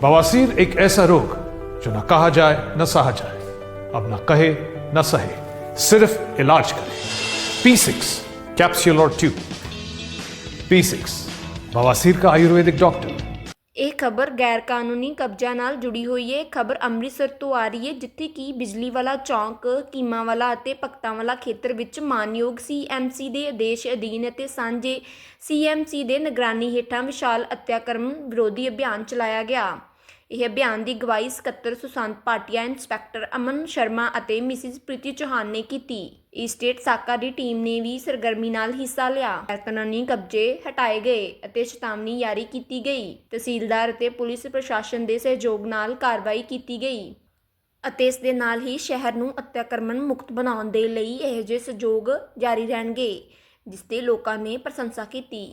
बवासीर एक ऐसा रोग जो ना कहा जाए, न सहा जाए। अब ना कहे, न सहे। सिर्फ़ इलाज करे। पी सिक्स कैप्स्यूल और ट्यूब पी सिक्स बवासीर का आयुर्वेदिक डॉक्टर। ਇਹ ਖਬਰ ਗੈਰ ਕਾਨੂੰਨੀ ਕਬਜ਼ਾ ਨਾਲ ਜੁੜੀ ਹੋਈ ਹੈ। ਖਬਰ ਅੰਮ੍ਰਿਤਸਰ ਤੋਂ ਆ ਰਹੀ ਹੈ, ਜਿੱਥੇ ਕਿ ਬਿਜਲੀ ਵਾਲਾ ਚੌਂਕ ਕੀਮਾਵਾਲਾ ਅਤੇ ਭਗਤਾਂਵਾਲਾ ਖੇਤਰ ਵਿੱਚ ਮਾਨਯੋਗ ਸੀਐਮਸੀ ਦੇ ਆਦੇਸ਼ ਅਧੀਨ ਅਤੇ ਸਾਂਝੇ ਸੀਐਮਸੀ ਦੇ ਨਿਗਰਾਨੀ ਹੇਠਾਂ ਵਿਸ਼ਾਲ ਅਤਿਆਕਰਮ ਵਿਰੋਧੀ ਅਭਿਆਨ ਚਲਾਇਆ ਗਿਆ। ਇਹ ਅਭਿਆਨ ਦੀ ਅਗਵਾਈ ਸਕੱਤਰ ਸੁਸ਼ਾਂਤ ਪਾਟਿਆ ਇੰਸਪੈਕਟਰ ਅਮਨ ਸ਼ਰਮਾ ਅਤੇ ਮਿਸਿਸ ਪ੍ਰੀਤੀ ਚੌਹਾਨ ਨੇ ਕੀਤੀ। ਈ ਸਾਕਾ ਦੀ ਟੀਮ ਨੇ ਵੀ ਸਰਗਰਮੀ ਨਾਲ ਹਿੱਸਾ ਲਿਆ। ਕਾਨੂੰਨੀ ਕਬਜ਼ੇ ਹਟਾਏ ਗਏ ਅਤੇ ਚੇਤਾਵਨੀ ਜਾਰੀ ਕੀਤੀ ਗਈ। ਤਹਿਸੀਲਦਾਰ ਅਤੇ ਪੁਲਿਸ ਪ੍ਰਸ਼ਾਸਨ ਦੇ ਸਹਿਯੋਗ ਨਾਲ ਕਾਰਵਾਈ ਕੀਤੀ ਗਈ ਅਤੇ ਇਸ ਦੇ ਨਾਲ ਹੀ ਸ਼ਹਿਰ ਨੂੰ ਅਤਿਆਕਰਮਣ ਮੁਕਤ ਬਣਾਉਣ ਦੇ ਲਈ ਇਹ ਜਿਹੇ ਸਹਿਯੋਗ ਜਾਰੀ ਰਹਿਣਗੇ, ਜਿਸ ਤੇ ਲੋਕਾਂ ਨੇ ਪ੍ਰਸ਼ੰਸਾ ਕੀਤੀ।